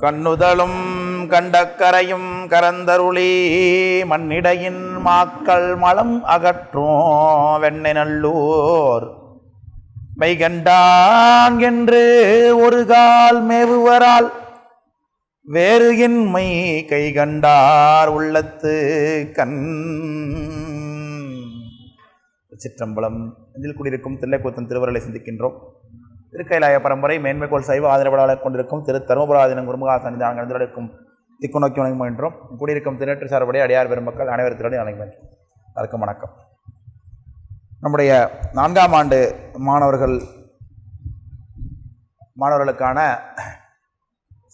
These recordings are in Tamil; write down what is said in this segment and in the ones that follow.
கண்ணுதலும் கண்டக்கரையும் கரந்தருளி மண்ணிடையின் மாக்கள் மலம் அகற்றும் வெண்ணை நல்லூர் மெய்கண்டான் என்று ஒரு கால் மேவுவரால் வேறு இன்மை கை கண்டார் உள்ளத்து கண். சிற்றம்பலம் இதில் குடியிருக்கும் தில்லைக்கூத்தன் திருவருளை சிந்திக்கின்றோம். திருக்கைலாய பரம்பரை மேன்மைக்கோள் சைவ ஆதரவாளர் கொண்டிருக்கும் திரு தருமபுராதினம் குருமுகா சன்னிதானம் கலந்திருக்கும் திக்கு நோக்கி வணங்கி கூடியிருக்கும் திருநெற்று சார்படி அடியார் பெருமக்கள் அனைவருத்தினுடைய வணங்கி முயன்றோம் வணக்கம். நம்முடைய நான்காம் ஆண்டு மாணவர்கள் மாணவர்களுக்கான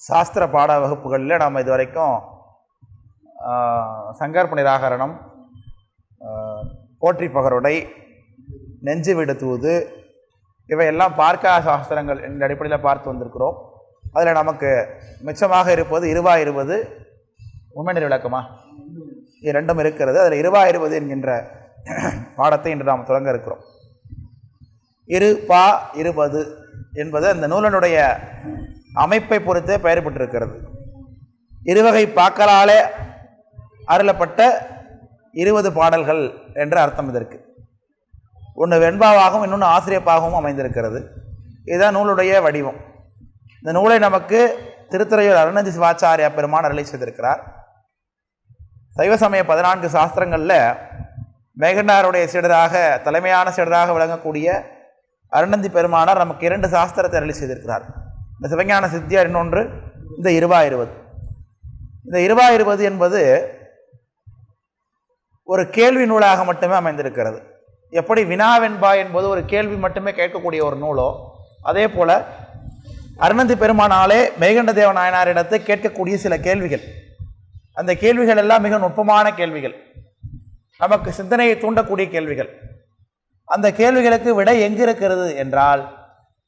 சாஸ்திர பாட வகுப்புகளில் நாம் இதுவரைக்கும் ஆஹ், சங்கற்ப நிராகரணம் போற்றி பகருடை நெஞ்சு விடு தூது இவையெல்லாம் பார்க்க சாஸ்திரங்கள் என்ற அடிப்படையில் பார்த்து வந்திருக்கிறோம். அதில் நமக்கு மிச்சமாக இருப்பது இருவா இருபது. உண்மைநிலை விளக்கமா? இது ரெண்டும் இருக்கிறது. அதில் இருவா இருபது என்கின்ற பாடத்தை இன்று நாம் தொடங்க இருக்கிறோம். இரு பா இருபது என்பது அந்த நூலனுடைய அமைப்பை பொறுத்தே பெயர்பட்டிருக்கிறது இருவகை பாக்களாலே அருளப்பட்ட இருபது பாடல்கள் என்ற அர்த்தம் இதற்கு. ஒன்று வெண்பாவாகவும் இன்னொன்று ஆசிரியப்பாகவும் அமைந்திருக்கிறது. இதுதான் நூலுடைய வடிவம். இந்த நூலை நமக்கு திருத்துறையூர் அருணந்தி சிவாச்சாரியா பெருமான் அருளை செய்திருக்கிறார். சைவ சமய பதினான்கு சாஸ்திரங்களில் மேகண்டாருடைய சீடராக தலைமையான சீடராக விளங்கக்கூடிய அருணந்தி பெருமானார் நமக்கு இரண்டு சாஸ்திரத்தை அருளி செய்திருக்கிறார். இந்த சிவஞான சித்தியார் இன்னொன்று இந்த இருபா இருபது இந்த இருபா இருபது என்பது ஒரு கேள்வி நூலாக மட்டுமே அமைந்திருக்கிறது. எப்படி வினாவென்பா என்பது ஒரு கேள்வி மட்டுமே கேட்கக்கூடிய ஒரு நூலோ? அதே போல் அருணந்தி பெருமானாலே மேகண்ட தேவ நாயனாரிடத்தை கேட்கக்கூடிய சில கேள்விகள். அந்த கேள்விகள் எல்லாம் மிக நுட்பமான கேள்விகள். நமக்கு சிந்தனையை தூண்டக்கூடிய கேள்விகள். அந்த கேள்விகளுக்கு விடை எங்கு இருக்கிறது என்றால்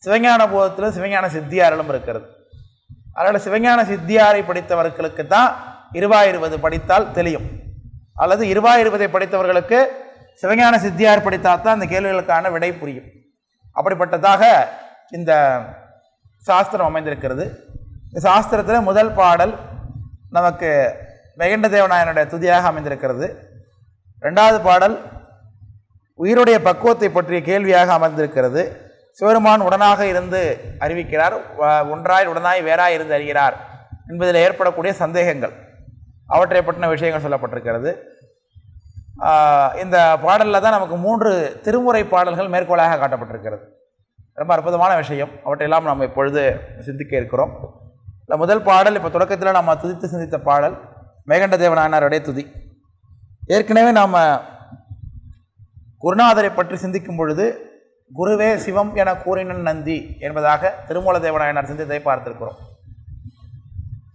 சிவஞான போதத்தில் சிவஞான சித்தியாரிலும் இருக்கிறது. அதனால் சிவஞான சித்தியாரை படித்தவர்களுக்கு தான் இருபா இருபது படித்தால் தெரியும். அல்லது இருபா இருபதை படித்தவர்களுக்கு சிவஞான சித்தியார் படித்தால் தான் அந்த கேள்விகளுக்கான விடை புரியும். அப்படிப்பட்டதாக இந்த சாஸ்திரம் அமைந்திருக்கிறது. இந்த சாஸ்திரத்தில் முதல் பாடல் நமக்கு வெகண்ட தேவநாயனுடைய துதியாக அமைந்திருக்கிறது. ரெண்டாவது பாடல் உயிருடைய பக்குவத்தை பற்றிய கேள்வியாக அமர்ந்திருக்கிறது சிவருமான் உடனாக இருந்து அறிவிக்கிறார் ஒன்றாய் உடனாய் வேறாய் இருந்து அறிகிறார் என்பதில் ஏற்படக்கூடிய சந்தேகங்கள். அவற்றை பற்றின விஷயங்கள் சொல்லப்பட்டிருக்கிறது. இந்த பாடலில் தான் நமக்கு மூன்று திருமுறை பாடல்கள் மேற்கோளாக காட்டப்பட்டிருக்கிறது. ரொம்ப அற்புதமான விஷயம். அவற்றையெல்லாம் நாம் இப்பொழுது சிந்திக்க இருக்கிறோம். இந்த முதல் பாடல் இப்போ தொடக்கத்தில் நாம் துதித்து சிந்தித்த பாடல் மேகண்ட தேவனானாருடைய துதி. ஏற்கனவே நாம் குருநாதரை பற்றி சிந்திக்கும் பொழுது குருவே சிவம் என கூறினன் நந்தி என்பதாக திருமூல தேவநாயனார் சிந்தித்ததை பார்த்திருக்கிறோம்.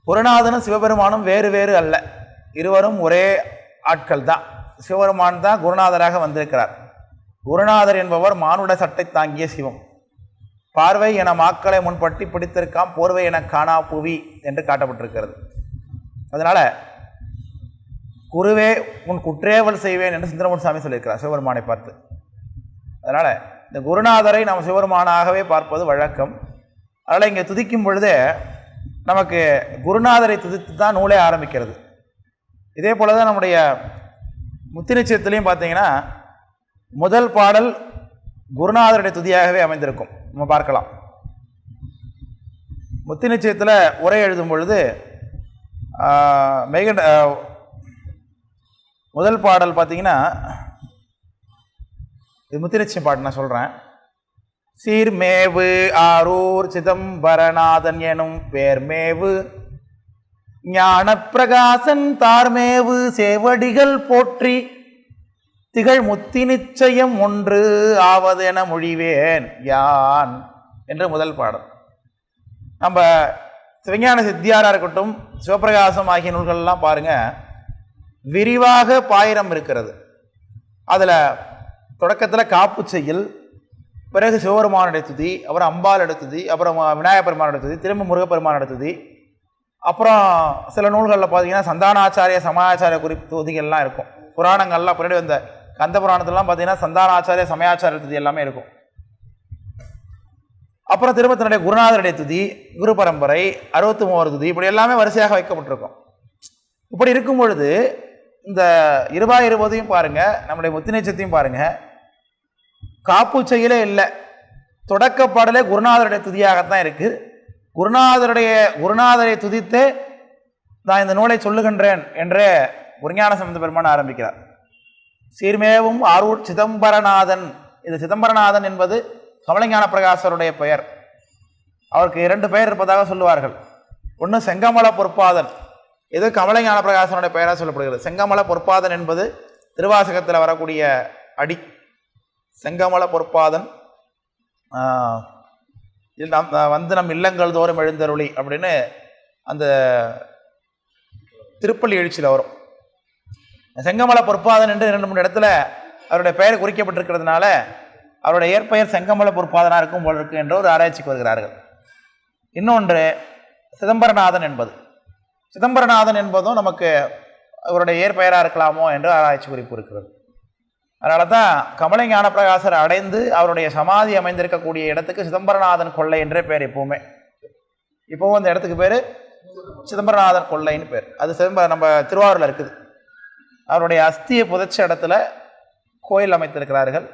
குருநாதனும் சிவபெருமானும் வேறு வேறு அல்ல. இருவரும் ஒரே ஆட்கள் தான் சிவபெருமான் தான் குருநாதராக வந்திருக்கிறார். குருநாதர் என்பவர் மானுட சட்டை தாங்கிய சிவம். பார்வை என மாக்களை முன்பட்டி பிடித்திருக்காம் போர்வை என காணா புவி என்று காட்டப்பட்டிருக்கிறது. அதனால் குருவே உன் குற்றேவல் செய்வேன் என்று சுந்தரமூர் சாமி சொல்லியிருக்கிறார் சிவபெருமானை பார்த்து. அதனால் இந்த குருநாதரை நாம் சிவபெருமானாகவே பார்ப்பது வழக்கம். அதனால் இங்கே துதிக்கும் பொழுதே நமக்கு குருநாதரை துதித்து தான் நூலே ஆரம்பிக்கிறது. இதே போல தான் நம்முடைய முத்தினிச்சயத்துலேயும் பார்த்தீங்கன்னா முதல் பாடல் குருநாதருடைய துதியாகவே அமைந்திருக்கும். நம்ம பார்க்கலாம். முத்தி நிச்சயத்தில் உரை எழுதும் பொழுது ஆஹ், மெய்கண்ட முதல் பாடல் பார்த்தீங்கன்னா இது முத்தி நிச்சயம் பாட்டு நான் சொல்கிறேன் சீர்மேவு ஆரூர் சிதம்பரநாதன் எனும் பேர்மேவு ஞானப்பிரகாசன் தார்மேவு சேவடிகள் போற்றி திகழ் முத்தி நிச்சயம் ஒன்று ஆவதென மொழிவேன் யான் என்று முதல் பாடல். நம்ம சிவஞான சித்தியாராக இருக்கட்டும் சிவபிரகாசம் ஆகிய நூல்கள்லாம் பாருங்க. விரிவாக பாயிரம் இருக்கிறது. அதில் தொடக்கத்தில் காப்பு செய்யுள் பிறகு சிவபெருமான் எடுத்துதி அப்புறம் அம்பாள் எடுத்துதி அப்புறம் விநாயகப் பெருமான் எடுத்துதி திரும்ப முருகப்பெருமான் எடுத்துதி அப்புறம் சில நூல்களில் பார்த்தீங்கன்னா சந்தானாச்சாரிய சமயாச்சாரிய குறிப்பு தொகுதிகள்லாம் இருக்கும். புராணங்கள்லாம் பின்னாடி வந்த கந்த புராணத்துலலாம் பார்த்தீங்கன்னா சந்தானாச்சாரிய சமயாச்சாரிய துதி எல்லாமே இருக்கும். அப்புறம் திரும்ப தன்னுடைய குருநாதருடைய துதி குரு பரம்பரை அறுபத்தி மூவர் துதி இப்படி எல்லாமே வரிசையாக வைக்கப்பட்டிருக்கும். இப்படி இருக்கும் பொழுது இந்த இருபா இருபதையும் பாருங்கள் நம்முடைய முத்தினைச்சத்தையும் பாருங்கள் காப்பு இல்லை. தொடக்கப்பாடலே குருநாதருடைய துதியாகத்தான் இருக்குது குருநாதருடைய குருநாதரை துதித்து நான் இந்த நூலை சொல்லுகின்றேன் என்று குருஞான சம்பந்த பெருமான் ஆரம்பிக்கிறார். சீர்மேவும் ஆரூர் சிதம்பரநாதன். இது சிதம்பரநாதன் என்பது கமலஞான பிரகாசருடைய பெயர். அவருக்கு இரண்டு பெயர் இருப்பதாக சொல்லுவார்கள். ஒன்று செங்கமல பொற்பாதன். இது கமலஞான பிரகாசனுடைய பெயராக சொல்லப்படுகிறது. செங்கமல பொற்பாதன் என்பது திருவாசகத்தில் வரக்கூடிய அடி. செங்கமல பொற்பாதன் இது நம் வந்து நம் இல்லங்கள் தோறும் எழுந்தருளி அப்படின்னு அந்த திருப்பள்ளி எழுச்சியில் வரும். செங்கமலை பொற்பாதன் என்று இரண்டு மூணு இடத்துல அவருடைய பெயர் குறிக்கப்பட்டிருக்கிறதுனால அவருடைய இயற்பெயர் செங்கமலை பொற்பாதனாக இருக்கும் போல இருக்கு என்று ஒரு ஆராய்ச்சிக்கு வருகிறார்கள். இன்னொன்று சிதம்பரநாதன் என்பது. சிதம்பரநாதன் என்பதும் நமக்கு அவருடைய இயற்பெயராக இருக்கலாமோ என்று ஆராய்ச்சி குறிப்பு இருக்கிறது. அதனால தான் கமலை ஞானப்பிரகாசர் அடைந்து அவருடைய சமாதி அமைந்திருக்கக்கூடிய இடத்துக்கு சிதம்பரநாதன் கொள்ளை என்றே பேர் எப்பவுமே. இப்போவும் அந்த இடத்துக்கு பேர் சிதம்பரநாதன் கொள்ளைன்னு பேர். அது சிதம்பரம் நம்ம திருவாரூரில் இருக்குது. அவருடைய அஸ்தியை புதைச்ச இடத்துல கோயில் அமைத்திருக்கிறார்கள்.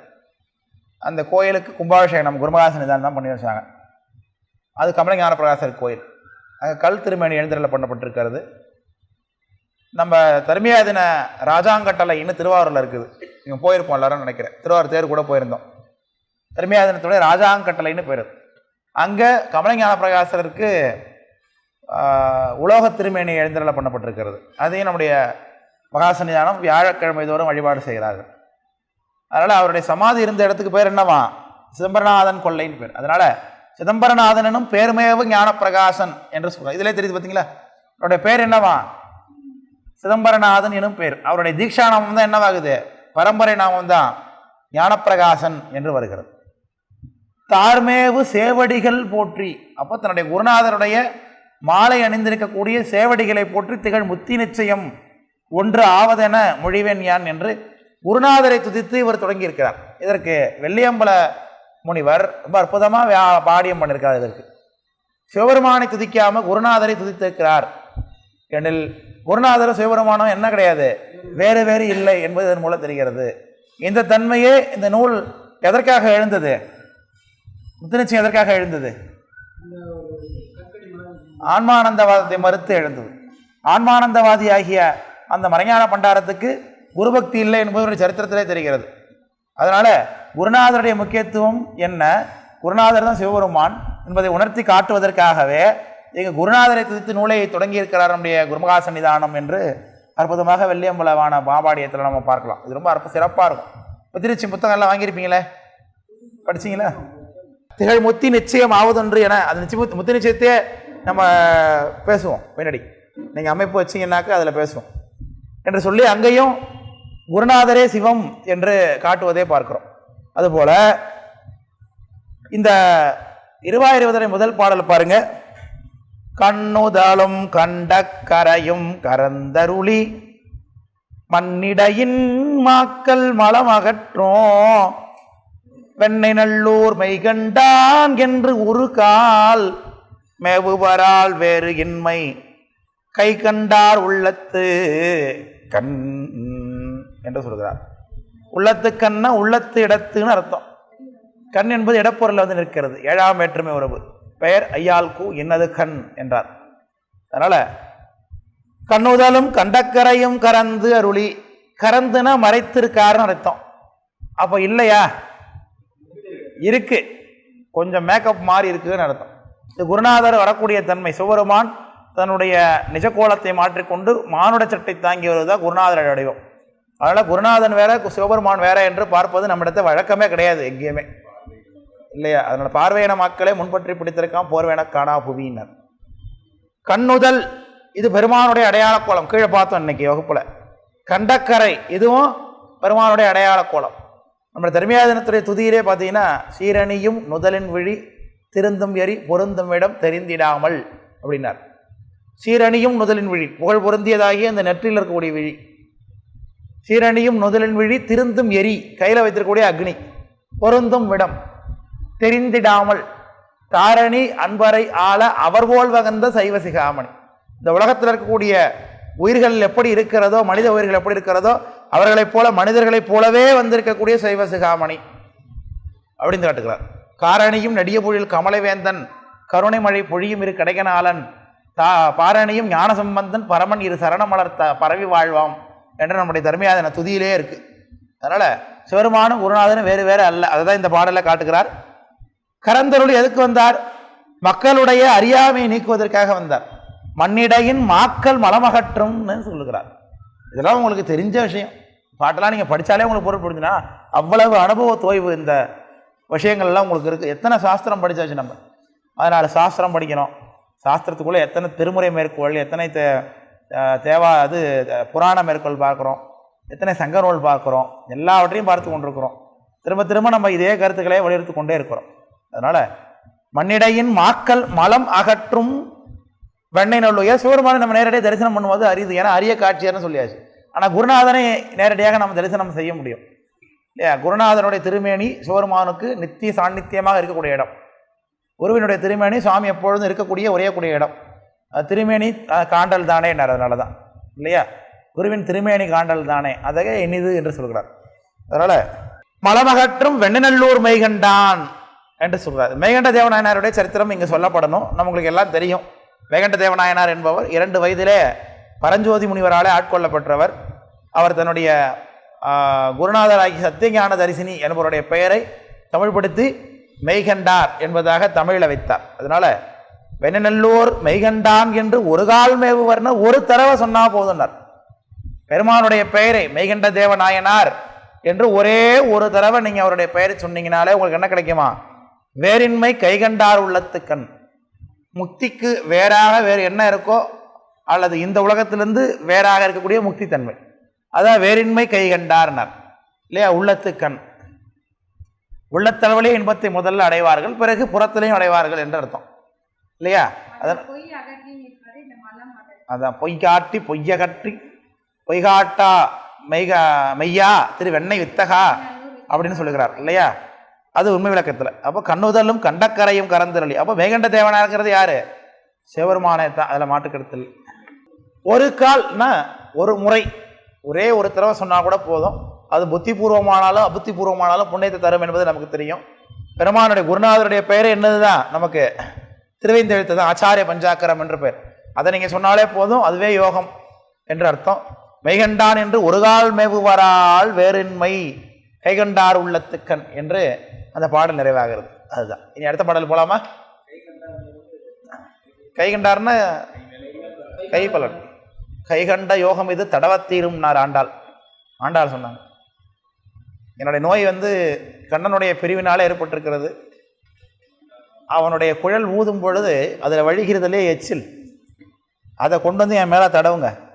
அந்த கோயிலுக்கு கும்பாபிஷேகம் நம்ம குருமகாச நிதானம் தான் பண்ணி வச்சாங்க. அது கமலை ஞானப்பிரகாசர் கோயில். அங்கே கல் திருமணி எழுந்தரில் பண்ணப்பட்டிருக்கிறது. நம்ம தர்மியாதின ராஜாங்கட்டளைன்னு திருவாரூரில் இருக்குது. இங்கே போயிருப்போம் எல்லாரும் நினைக்கிறேன். திருவாரூர் தேர் கூட போயிருந்தோம். தர்மியாதினத்துடைய ராஜாங்கட்டளைன்னு பேர். அங்கே கமலஞான பிரகாசருக்கு உலோக திருமேனி எழுந்தரில் பண்ணப்பட்டிருக்கிறது. அதையும் நம்முடைய மகாசன்னிதானம் வியாழக்கிழமை தோறும் வழிபாடு செய்கிறார்கள். அதனால் அவருடைய சமாதி இருந்த இடத்துக்கு பேர் என்னவா? சிதம்பரநாதன் கொள்ளைன்னு பேர். அதனால் சிதம்பரநாதனும் பேருமேவு ஞானப்பிரகாசன் என்று சொல்கிறார் இதிலே தெரியுது பார்த்தீங்களா அவருடைய பேர் என்னவா? சிதம்பரநாதன் எனும் பேர் அவருடைய தீக்ஷா நாமம் தான் என்னவாகுது? பரம்பரை நாமம் தான் ஞானப்பிரகாசன் என்று வருகிறது. தார்மேவு சேவடிகள் போற்றி. அப்போ தன்னுடைய குருநாதருடைய மாலை அணிந்திருக்கக்கூடிய சேவடிகளை போற்றி திகழ் முத்தி நிச்சயம். ஒன்று ஆவதென மொழிவேன் யான் என்று குருநாதரை துதித்து இவர் தொடங்கியிருக்கிறார். இதற்கு வெள்ளியம்பல முனிவர் ரொம்ப அற்புதமாக பாடியம் பண்ணியிருக்கிறார் இதற்கு. சிவபெருமானை துதிக்காமல் குருநாதரை துதித்திருக்கிறார். எனில் குருநாதரும் சிவபெருமானும் என்ன கிடையாது? வேறு வேறு இல்லை என்பது இதன் மூலம் தெரிகிறது. இந்த தன்மையே இந்த நூல் எதற்காக எழுந்தது? முத்துநிச்சயம் எதற்காக எழுந்தது? ஆன்மானந்தவாதத்தை மறுத்து எழுந்தது. ஆன்மானந்தவாதி ஆகிய அந்த மறைஞான பண்டாரத்துக்கு குருபக்தி இல்லை என்பது ஒரு சரித்திரத்திலே தெரிகிறது. அதனால் குருநாதருடைய முக்கியத்துவம் என்ன? குருநாதர் தான் சிவபெருமான் என்பதை உணர்த்தி காட்டுவதற்காகவே எங்கள் குருநாதரை துதித்து நூலை தொடங்கியிருக்கிறார் நம்முடைய குருமகா சன்னிதானம் என்று அற்புதமாக வெள்ளியம்பலவான பாபாடியத்தில் நம்ம பார்க்கலாம். இது ரொம்ப அற்ப சிறப்பாக இருக்கும். முத்திருச்சி புத்தகம்லாம் வாங்கியிருப்பீங்களே? படிச்சிங்களா? திகழ் முத்தி நிச்சயம் ஆவதொன்று என அது நிச்சயம் முத்தி நிச்சயத்தையே நம்ம பேசுவோம். பின்னாடி. நீங்கள் அமைப்பு வச்சீங்கன்னாக்க அதில் பேசுவோம். என்று சொல்லி அங்கேயும் குருநாதரே சிவம் என்று காட்டுவதே பார்க்கிறோம். அதுபோல் இந்த இருபாயிருவதரை முதல் பாடல் பாருங்கள் கண்ணுதலும் கண்டக்கரையும் கரந்தருளி மண்ணிடையின் மாக்கள் மலம் வெண்ணை நல்லூர் மெய்கண்டான் என்று ஒரு கால் மேவுவரால் வேறு இன்மை கை கண்டார் உள்ளத்து கண் என்று சொல்கிறார். உள்ளத்து கண்ணா உள்ளத்து இடத்துன்னு அர்த்தம். கண் என்பது இடப்பொருளில் வந்து நிற்கிறது. ஏழாம் வேற்றுமை உறவு. பெயர் ஐயால் கூ என்னது கண் என்றார். அதனால் கண்ணுதலும் கண்டக்கரையும் கறந்து அருளி கறந்துனா மறைத்திருக்காருன்னு அர்த்தம். அப்போ இல்லையா? இருக்கு. கொஞ்சம் மேக்கப் மாறி இருக்குன்னு அர்த்தம். இது குருநாதர் வரக்கூடிய தன்மை. சிவபெருமான் தன்னுடைய நிஜ கோலத்தை மாற்றிக்கொண்டு மானுட சட்டை தாங்கி வருவதா குருநாதர் அடைவோம் அதனால் குருநாதன் வேற சிவபெருமான் வேற என்று பார்ப்பது நம்மிடத்தை வழக்கமே கிடையாது எங்கேயுமே. இல்லையா? அதனால் பார்வையின மக்களை முன்பற்றி பிடித்திருக்கான் போர்வேன காணா புவியினர் கண்ணுதல் இது பெருமானுடைய அடையாள கோலம் கீழே பார்த்தோம் இன்னைக்கு வகுப்புல. கண்டக்கரை இதுவும் பெருமானுடைய அடையாள கோலம் நம்ம தர்மியாதனத்துடைய துதியிலே பார்த்தீங்கன்னா சீரணியும் நுதலின் விழி திருந்தும் எரி பொருந்தும் இடம் தெரிந்திடாமல் அப்படின்னார். சீரணியும் நுதலின் விழி. புகழ் பொருந்தியதாகிய அந்த நெற்றில் இருக்கக்கூடிய விழி. சீரணியும் நுதலின் விழி திருந்தும் எரி கையில் வைத்திருக்கக்கூடிய அக்னி. பொருந்தும் விடம் தெரிந்திடாமல். தாரணி அன்பரை ஆள அவர் போல் வகந்த சைவ சிகாமணி. இந்த உலகத்தில் இருக்கக்கூடிய உயிர்கள் எப்படி இருக்கிறதோ மனித உயிர்கள் எப்படி இருக்கிறதோ அவர்களைப் போல மனிதர்களைப் போலவே வந்திருக்கக்கூடிய சைவ சிகாமணி. அப்படின்னு காட்டுகிறார். காரணியும் நெடிய பொழில் கமலவேந்தன் கருணை மழை பொழியும் இரு கடைகனாளன் தா பாரணியும் ஞான சம்பந்தன் பரமன் இரு சரணமலர் த பரவி வாழ்வாம் என்று நம்முடைய தர்மியாதன துதியிலே இருக்கு. அதனால் சிவருமானும் குருநாதனும் வேறு வேறு அல்ல. அதை தான் இந்த பாடலில் காட்டுகிறார். கரந்தருள் எதுக்கு வந்தார்? மக்களுடைய அறியாமையை நீக்குவதற்காக வந்தார். மண்ணிடையின் மாக்கள் மலமகற்றும்னு சொல்லுகிறார். இதெல்லாம் உங்களுக்கு தெரிஞ்ச விஷயம். பாட்டெல்லாம் நீங்கள் படித்தாலே உங்களுக்கு பொருள் புரிஞ்சுனா அவ்வளவு அனுபவ தோய்வு இந்த விஷயங்கள்லாம் உங்களுக்கு இருக்குது எத்தனை சாஸ்திரம் படித்தாச்சு நம்ம? அதனால் சாஸ்திரம் படிக்கணும். சாஸ்திரத்துக்குள்ளே எத்தனை திருமுறை மேற்கோள் எத்தனை தே தேவா அது புராண மேற்கோள் பார்க்குறோம். எத்தனை சங்க நூல் பார்க்குறோம். எல்லாவற்றையும் பார்த்து கொண்டிருக்கிறோம். திரும்ப திரும்ப நம்ம இதே கருத்துக்களை வலியுறுத்தி கொண்டே இருக்கிறோம். அதனால் மண்ணிடையின் மாக்கல் மலம் அகற்றும் வெண்ணெய் நல்லுய சிவருமானை நம்ம நேரடியாக தரிசனம் பண்ணும்போது அரியுது ஏன்னா அரிய காட்சியர்னு சொல்லியாச்சு. ஆனால் குருநாதனை நேரடியாக நம்ம தரிசனம் செய்ய முடியும். இல்லையா? குருநாதனுடைய திருமேனி சிவருமானுக்கு நித்திய சாநித்தியமாக இருக்கக்கூடிய இடம். குருவினுடைய திருமேனி சுவாமி எப்பொழுதும் இருக்கக்கூடிய ஒரே கூடிய இடம். அது திருமேனி காண்டல் தானே அதனால தான். இல்லையா? குருவின் திருமேனி காண்டல் தானே. அதகே இனிது என்று சொல்கிறார். அதனால் மலமகற்றும் வெண்ணநல்லூர் மைகண்டான் என்று சொல்கிறார் மெய்கண்ட தேவநாயனாருடைய சரித்திரம் இங்கே சொல்லப்படணும். நம்மளுக்கு எல்லாம் தெரியும். மேகண்ட தேவநாயனார் என்பவர் இரண்டு வயதிலே பரஞ்சோதி முனிவராலே ஆட்கொள்ளப்பட்டவர் அவர் தன்னுடைய குருநாதராகி சத்தியஞான தரிசினி என்பவருடைய பெயரை தமிழ்படுத்தி மெய்கண்டார் என்பதாக தமிழில் வைத்தார். அதனால் வெண்ணநல்லூர் மெய்கண்டான் என்று ஒரு கால் மேவுவர்னு ஒரு தடவை சொன்னால் போதும்னார். பெருமானுடைய பெயரை மெய்கண்ட தேவநாயனார் என்று ஒரே ஒரு தடவை நீங்கள் அவருடைய பெயரை சொன்னீங்கனாலே உங்களுக்கு என்ன கிடைக்குமா? வேறின்மை கைகண்டார் உள்ளத்துக்கண். முக்திக்கு வேறாக வேறு என்ன இருக்கோ அல்லது இந்த உலகத்திலிருந்து வேறாக இருக்கக்கூடிய முக்தி தன்மை அதான் வேறின்மை கைகண்டார்னர். இல்லையா? உள்ளத்துக்கண். உள்ளத்தளவிலே இன்பத்தை முதல்ல அடைவார்கள் பிறகு புறத்திலையும் அடைவார்கள் என்று அர்த்தம். இல்லையா? அதான் பொய் அதான் பொய் காட்டி பொய்ய பொய் காட்டா மெய்கா மெய்யா திரு வெண்ணெய் வித்தகா அப்படின்னு சொல்லுகிறார். இல்லையா? அது உண்மை விளக்கத்தில். அப்போ கண்ணுதலும் கண்டக்கரையும் கறந்துரளி அப்போ மேகண்ட இருக்கிறது யாரு? சிவருமானே தான் அதில் மாட்டுக்கெடுத்தல் ஒரு கால்னா ஒரு முறை. ஒரே ஒரு தடவை சொன்னால் கூட போதும். அது புத்திபூர்வமானாலும் அபுத்திபூர்வமானாலும் புண்ணியத்தை தரும் என்பது நமக்கு தெரியும். பெருமானுடைய குருநாதருடைய பெயர் என்னதுதான் நமக்கு திருவைந்தெழுத்து தான் ஆச்சாரிய பஞ்சாக்கரம் என்ற பெயர். அதை நீங்கள் சொன்னாலே போதும் அதுவே யோகம் என்று அர்த்தம். மெய்கண்டான் என்று ஒரு கால் மேவுவரால் வேறின்மை. கைகண்டார் உள்ளத்துக்கண் என்று அந்த பாடல் நிறைவாகிறது. அதுதான். இனி அடுத்த பாடல் போலாமா? கைகண்டார்னா பலன். கைகண்ட யோகம் இது தடவத்தீரும்னார் ஆண்டாள். ஆண்டாள் சொன்னாங்க. என்னுடைய நோய் வந்து கண்ணனுடைய பிரிவினாலே ஏற்பட்டிருக்கிறது. அவனுடைய குழல் ஊதும் பொழுது அதில் வழிகிறதுலே எச்சில். அதை கொண்டு வந்து என் மேலே தடவுங்க.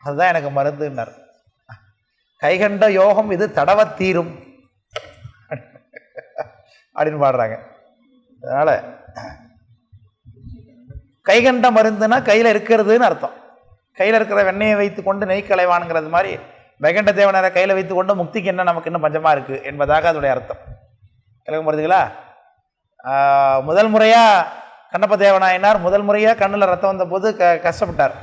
அதுதான் எனக்கு மருந்துன்னார். கைகண்ட யோகம் இது தடவத்தீரும் அப்படின்னு பாடுறாங்க. அதனால் கைகண்ட மருந்துனா கையில் இருக்கிறதுன்னு அர்த்தம். கையில் இருக்கிற வெண்ணையை வைத்து கொண்டு நெய் களைவானுங்கிறது மாதிரி வைகண்ட தேவனரை கையில் வைத்து கொண்டு முக்திக்கு என்ன நமக்கு இன்னும் பஞ்சமாக இருக்குது என்பதாக அதனுடைய அர்த்தம். கிழக்கு வருதுங்களா முதல் முறையாக கண்ணப்ப தேவனாயினார் முதல் முறையாக கண்ணில் ரத்தம் வந்த போது க கஷ்டப்பட்டார்.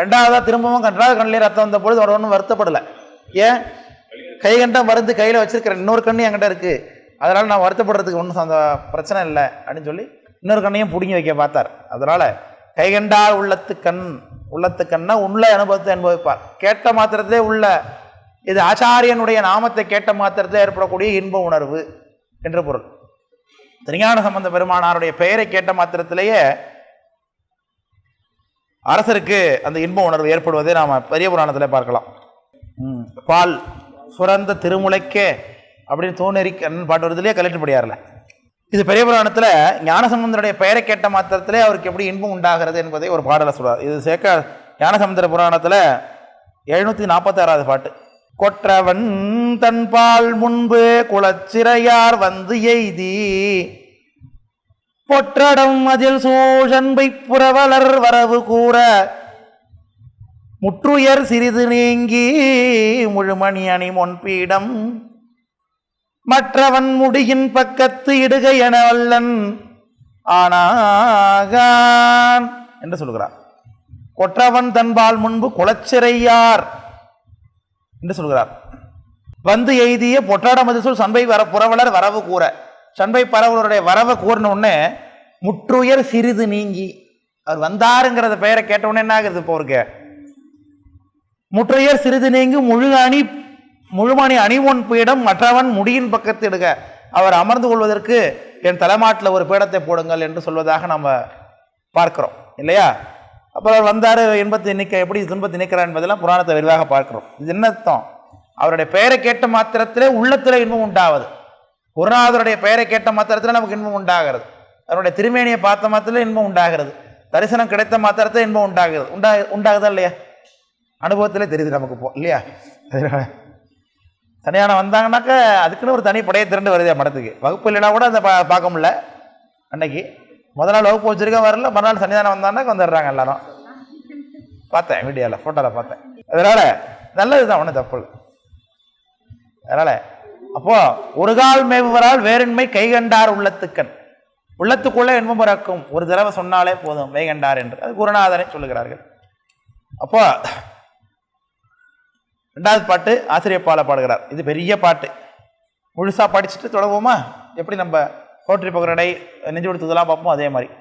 ரெண்டாவதாக திரும்பவும் ரெண்டாவது கண்ணிலே ரத்தம் வந்தபோது அவர் ஒன்றும் வருத்தப்படலை. ஏன்? கைகண்ட மருந்து கையில் வச்சிருக்கிறேன் இன்னொரு கண்ணு என்கிட்ட இருக்குது அதனால் நான் வருத்தப்படுறதுக்கு ஒன்றும் அந்த பிரச்சனை இல்லை அப்படின்னு சொல்லி இன்னொரு கண்ணையும் பிடுங்கி வைக்க பார்த்தார். அதனால் கைகண்டால் உள்ளத்து கண் உள்ளத்து கண்ணை உள்ள அனுபவத்தை அனுபவிப்பார். கேட்ட மாத்திரத்தே உள்ள இது ஆச்சாரியனுடைய நாமத்தை கேட்ட மாத்திரத்தில் ஏற்படக்கூடிய இன்ப உணர்வு என்று பொருள். திருஞான சம்பந்த பெருமானாருடைய பெயரை கேட்ட மாத்திரத்திலேயே அரசருக்கு அந்த இன்ப உணர்வு ஏற்படுவதை நாம் பெரிய புராணத்தில் பார்க்கலாம். ம், பால் சுரந்த திருமுலைக்கே அப்படின்னு தோணெறி கண்ணன் பாட்டு வருதுலேயே கலெக்டர் இது பெரிய புராணத்தில் ஞானசமுந்தருடைய பெயரை கேட்ட மாத்திரத்திலே அவருக்கு எப்படி இன்பம் உண்டாகிறது என்பதை ஒரு பாடலை சொல்கிறார் இது சேர்க்க ஞானசமுந்தர புராணத்தில் எழுநூற்றி நாற்பத்தாறாவது பாட்டு. கொற்றவன் தன்பால் முன்பு குளச்சிறையார் வந்து எய்தி பொற்றடம் அதில் சூழன்பை புறவலர் வரவு கூற முற்றுயர் சிறிது நீங்கி முழுமணி அணி முன்பீடம் மற்றவன் முடியின் பக்கத்து இடுக என வல்லன். ஆனாகான் என்று சொல்கிறார் கொற்றவன் தன்பால் முன்பு குளச்சிறையார் என்று சொல்கிறார் வந்து எய்திய பொற்றாடமது சொல் சண்பை வர புறவலர் வரவு கூற. சண்பை பரவலருடைய வரவை கூறின உடனே முற்றுயர் சிறிது நீங்கி. அவர் வந்தாருங்கிறத பெயரை கேட்டவுடனே என்ன ஆகுது இப்போ முற்றுயர் சிறிது நீங்கி முழுகாணி முழுமணி அணிவொன் பீடம் மற்றவன் முடியின் பக்கத்து இடுக அவர் அமர்ந்து கொள்வதற்கு என் தலைமாட்டில் ஒரு பீடத்தை போடுங்கள் என்று சொல்வதாக நம்ம பார்க்கிறோம். இல்லையா? அப்புறம் அவர் வந்தார் இன்பத்தை நிற்க எப்படி துன்பத்தை நிற்கிறார் என்பதெல்லாம் புராணத்தை விரிவாக பார்க்கிறோம். இது என்னத்தம் அவருடைய பெயரை கேட்ட மாத்திரத்திலே உள்ளத்தில் இன்பம் உண்டாவது. குருநாதருடைய பெயரை கேட்ட மாத்திரத்தில் நமக்கு இன்பம் உண்டாகிறது. அவருடைய திருமேனியை பார்த்த மாத்திரத்தில் இன்பம் உண்டாகிறது. தரிசனம் கிடைத்த மாத்திரத்தில் இன்பம் உண்டாகிறது. உண்டா உண்டாகுதா இல்லையா? அனுபவத்திலே தெரியுது நமக்கு இப்போ இல்லையா? அதனால தனியானம் வந்தாங்கன்னாக்க அதுக்குன்னு ஒரு தனி படையை திரண்டு வருது மடத்துக்கு வகுப்பு இல்லைனா கூட அதை பா பார்க்க முடில அன்னைக்கு முதல் நாள் வகுப்பு வச்சிருக்க வரல. மறுநாள் சன்னிதானம் வந்தாங்கன்னா வந்துடுறாங்க எல்லாரும். பார்த்தேன் வீடியோவில் ஃபோட்டோவில் பார்த்தேன். அதனால் நல்லது தான் ஒன்றும் தப்பு அதனால் அப்போது ஒரு கால் மேவுவரால் வேறின்மை கைகண்டார் உள்ளத்துக்கண். உள்ளத்துக்குள்ளே இன்பம் பிறக்கும். ஒரு தடவை சொன்னாலே போதும் மெய்கண்டார் என்று. அது குருநாதனை சொல்லுகிறார்கள். அப்போ ரெண்டாவது பாட்டு ஆசிரியப்பால பாடுகிறார். இது பெரிய பாட்டு. முழுசாக படிச்சுட்டு தொடங்குவோமா? எப்படி நம்ம போற்றி பகரடை நெஞ்சு கொடுத்ததெல்லாம் பார்ப்போம்? அதே மாதிரி.